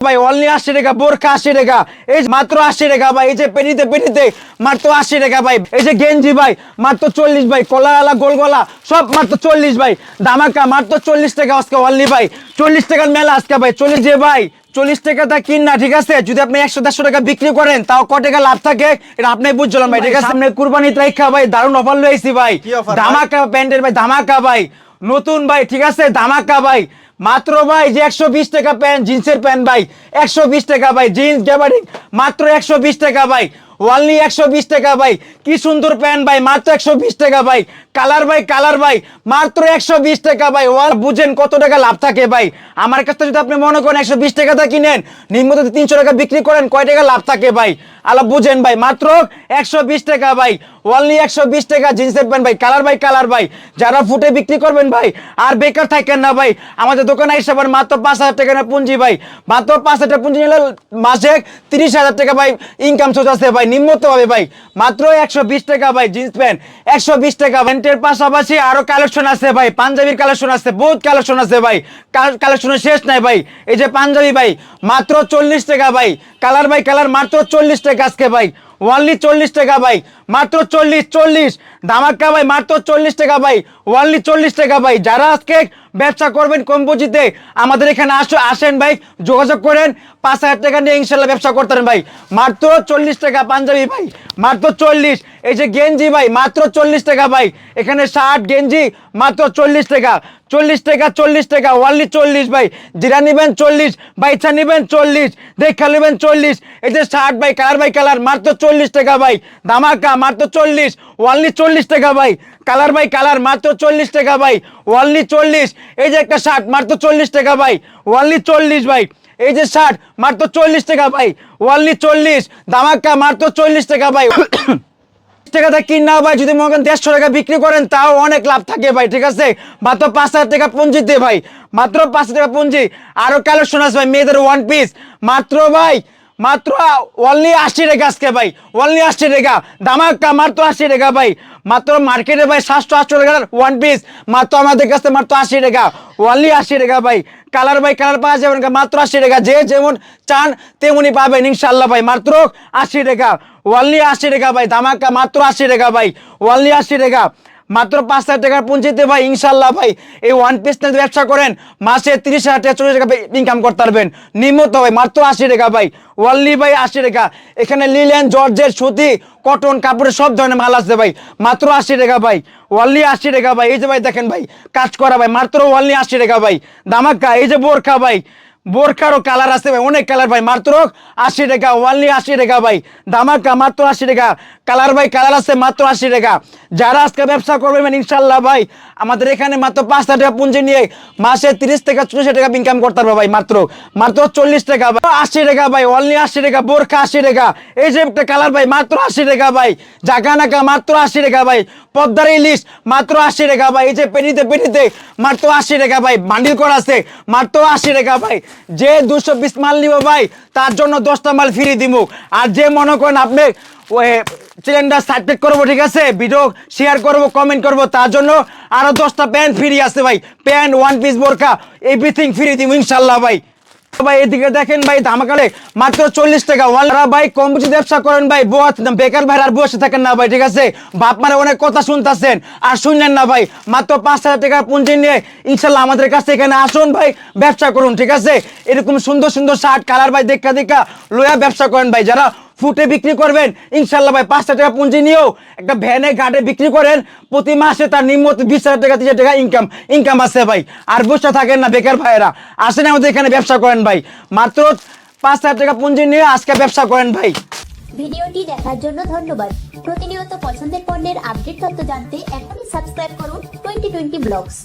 ভাই অনলি আশি টাকা বোরখা আশি টাকা এই মাত্র আশি টাকা ভাই এই যে পেনিতে পেনিতে মাত্র আশি টাকা ভাই এই যে গেঞ্জি ভাই মাত্র চল্লিশ ভাই কলাওয়ালা গোল গলা সব মাত্র চল্লিশ ভাই দামাকা মাত্র চল্লিশ টাকা আজকে অনলি ভাই চল্লিশ টাকার মেলা আজকে ভাই চল্লিশ যে ভাই চল্লিশ টাকা তা কিন না ঠিক আছে? যদি আপনি একশো দেড়শো টাকা বিক্রি করেন তাও ক টাকা লাভ থাকে? এটা আপনি বুঝছিলাম ভাই ঠিক আছে? আপনি কুরবানি তারিখা ভাই দারুণ অফার লয়েছি ভাই? ধামাকা প্যান্টের ভাই ধামাকা ভাই। নতুন ভাই, ঠিক আছে? ধামাকা ভাই। মাত্র ভাই যে একশো বিশ টাকা প্যান্ট, জিন্সের প্যান্ট ভাই। একশো বিশ টাকা ভাই, জিন্স, গ্যাবারিং, মাত্র একশো বিশ টাকা ভাই। ওয়ানলি একশো বিশ টাকা ভাই। কি সুন্দর প্যান্ট ভাই, মাত্র একশো বিশ টাকা ভাই। কালার ভাই কালার ভাই, মাত্র একশো বিশ টাকা ভাই। ওয়ান বুঝেন কত টাকা লাভ থাকে ভাই। আমার কাছে যদি আপনি মনে করেন একশো বিশ টাকা কিনেন যদি তিনশো টাকা বিক্রি করেন, কয় টাকা লাভ থাকে ভাই? আলা বুঝেন ভাই, মাত্র একশো বিশ টাকা ভাই। ওনলি একশো বিশ টাকা, জিন্সের প্যান্ট ভাই, কালার ভাই কালার ভাই। যারা ফুটে বিক্রি করবেন ভাই, আর বেকার থাকেন না ভাই। আমাদের দোকানে এসে আবার মাত্র পাঁচ হাজার টাকা না পুঁজি ভাই। মাত্র পাঁচ হাজার পুঁজি নিলে মাসে তিরিশ হাজার টাকা ভাই ইনকাম সোর্স আছে ভাই। নিম্নত হবে ভাই। মাত্র একশো বিশ টাকা ভাই, জিন্স প্যান্ট। একশো বিশ টাকা প্যান্টের পাশাপাশি আরও কালেকশন আছে ভাই। পাঞ্জাবির কালেকশন আছে, বহুত কালেকশন আছে ভাই। কালেকশনের শেষ নাই ভাই। এই যে পাঞ্জাবি ভাই, মাত্র চল্লিশ টাকা ভাই। কালার ভাই কালার, মাত্র চল্লিশ টাকা আজকে ভাই। ওয়ানলি চল্লিশ টাকা ভাই। মাত্র চল্লিশ চল্লিশ। ধামাক্কা ভাই, মাত্র চল্লিশ টাকা ভাই। ওয়ানলি চল্লিশ টাকা ভাই। যারা আজকে ব্যবসা করবেন কম আমাদের এখানে আসো, আসেন ভাই, যোগাযোগ করেন। পাঁচ হাজার টাকা নিয়ে ইনশাল্লাহ ব্যবসা করতে পারেন ভাই। মাত্র চল্লিশ টাকা পাঞ্জাবি ভাই, মাত্র চল্লিশ। এই যে গেঞ্জি ভাই, মাত্র চল্লিশ টাকা ভাই। এখানে শার্ট, গেঞ্জি, মাত্র চল্লিশ টাকা। চল্লিশ টাকা চল্লিশ টাকা ওয়ানলি চল্লিশ ভাই। জিরা নিবেন চল্লিশ, বাইচা নিবেন চল্লিশ, দেখা নেবেন চল্লিশ। এই যে শার্ট ভাই, কালার ভাই কালার, মাত্র চল্লিশ টাকা ভাই। ধামাকা, মাত্র চল্লিশ ওয়ানলি চল্লিশ টাকা ভাই। কালার ভাই কালার, মাত্র চল্লিশ টাকা ভাই। ওয়ানলি চল্লিশ। এই যে একটা শার্ট মাত্র চল্লিশ টাকা ভাই। ওয়ানলি চল্লিশ ভাই। এই যে শার্ট মাত্র চল্লিশ টাকা ভাই। ওয়ানলি চল্লিশ। ধামাকা মাত্র চল্লিশ টাকা ভাই। টাকাটা কিনা ভাই, যদি দেড়শো টাকা বিক্রি করেন, তাও অনেক লাভ থাকে ভাই, ঠিক আছে? মাত্র পাঁচ হাজার টাকা ভাই। মাত্র পাঁচ হাজার টাকা পুঞ্জি আরও কালেকশন ভাই, মেয়েদের ওয়ান পিস মাত্র ভাই মাত্র অনলি আশি টাকা আজকে ভাই অনলি আশি টাকা। দামাক্কা মাত্র আশি টাকা ভাই। মাত্র মার্কেটে ভাই সাতশো আটশো টাকার ওয়ান পিস মাত্র আমাদের কাছে মাত্র আশি টাকা। অনলি আশি টাকা ভাই। কালার ভাই, কালার পাওয়া যাবেন মাত্র আশি টাকা। যে যেমন চান, তেমনই পাবেন ইনশাল্লাহ ভাই। মাত্র আশি টাকা। ওয়ানলি আশি টাকা ভাই ধামাকা মাত্র আশি টাকা ভাই। ওয়ানলি আশি টাকা। মাত্র পাঁচ হাজার টাকার পুঁজিতে ভাই ইনশাল্লাহ ভাই, এই ওয়ান পিস নিয়ে ব্যবসা করেন, মাসে তিরিশ হাজার টাকা, চল্লিশ টাকা ইনকাম করতে পারবেন। নিম্নত ভাই, মাত্র আশি টাকা ভাই ওয়ানলি ভাই আশি টাকা। এখানে লিলেন জর্জের সুতি কটন কাপড়ের সব ধরনের মাল আছে ভাই, মাত্র আশি টাকা ভাই ওয়ানলি আশি টাকা ভাই। এই যে ভাই দেখেন ভাই, কাজ করা ভাই, মাত্র ওয়ানলি আশি টাকা ভাই। দামাক্কা এই যে বোরখা ভাই বোরখারও কালার আছে ভাই, অনেক কালার ভাই। মাত্র আশি টাকা ওয়ানলি আশি টাকা ভাই। দামাকা মাত্র আশি টাকা। কালার ভাই কালার আছে মাত্র আশি টাকা। যারা আজকে ব্যবসা করবে মানে ইনশাল্লাহ ভাই, আমাদের এখানে মাত্র পাঁচ হাজার টাকা পুঁজি নিয়ে মাসে তিরিশ থেকে চল্লিশ টাকা ইনকাম করতে পারব ভাই, মাত্র। মাত্র চল্লিশ টাকা ভাই। আশি টাকা ভাই অনলি আশি টাকা, বোরখা আশি টাকা। এই যে একটা কালার ভাই, মাত্র আশি টাকা ভাই। জাকানাকা মাত্র আশি টাকা ভাই। পদ্মার ইলিশ মাত্র আশি টাকা ভাই। এই যে পেনিতে পেনিতে মাত্র আশি টাকা ভাই। বান্ডিল করা আছে মাত্র আশি টাকা ভাই। যে দুশো বিশ মাল নিব ভাই, তার জন্য দশটা মাল ফ্রি দিব আর যে মনে করেন আপনি চ্যানেলটা সাবস্ক্রাইব করব, ঠিক আছে? ভিডিও শেয়ার করব কমেন্ট করব, তার জন্য আরও দশটা প্যান্ট ফ্রি আছে ভাই। প্যান্ট ওয়ান পিস বোরকা এভরিথিং ফ্রি দিব ইনশাল্লাহ ভাই। ভাই, এদিকে দেখেন ভাই, ধামাকালে মাত্র চল্লিশ টাকা। ওয়ালরা ভাই কম বেশি ব্যবসা করেন ভাই বস বেকার ভাই আর বসে থাকেন না ভাই, ঠিক আছে? বাপ মারে অনেক কথা শুনতেছেন আর শুনলেন না ভাই। মাত্র পাঁচ হাজার টাকা পুঁজি নিয়ে ইনশাল্লাহ আমাদের কাছে এখানে আসুন ভাই, ব্যবসা করুন, ঠিক আছে? এরকম সুন্দর সুন্দর শার্ট, কালার ভাই, দেখা দেখা লোয়া ব্যবসা করেন ভাই। যারা ফুটে বিক্রি করবেন। ইনশাল্লাহ ভাই পাঁচ হাজার টাকা পুঁজি নিয়েও একটা ভ্যানে ঘাটে বিক্রি করেন। প্রতি মাসে তার নিম্ন বিশ হাজার টাকা, তিরিশ টাকা ইনকাম ইনকাম আছে ভাই। আর বসে থাকেন না বেকার ভাইয়েরা। আসেন আমাদের এখানে ব্যবসা করেন ভাই। মাত্র পাঁচ হাজার টাকা পুঁজি নিয়ে আজকে ব্যবসা করেন ভাই। ভিডিওটি দেখার জন্য ধন্যবাদ। প্রতিনিয়ত পছন্দের পণ্যের আপডেট তথ্য জানতে এখনই সাবস্ক্রাইব করুন টোয়েন্টি টোয়েন্টি ব্লগস।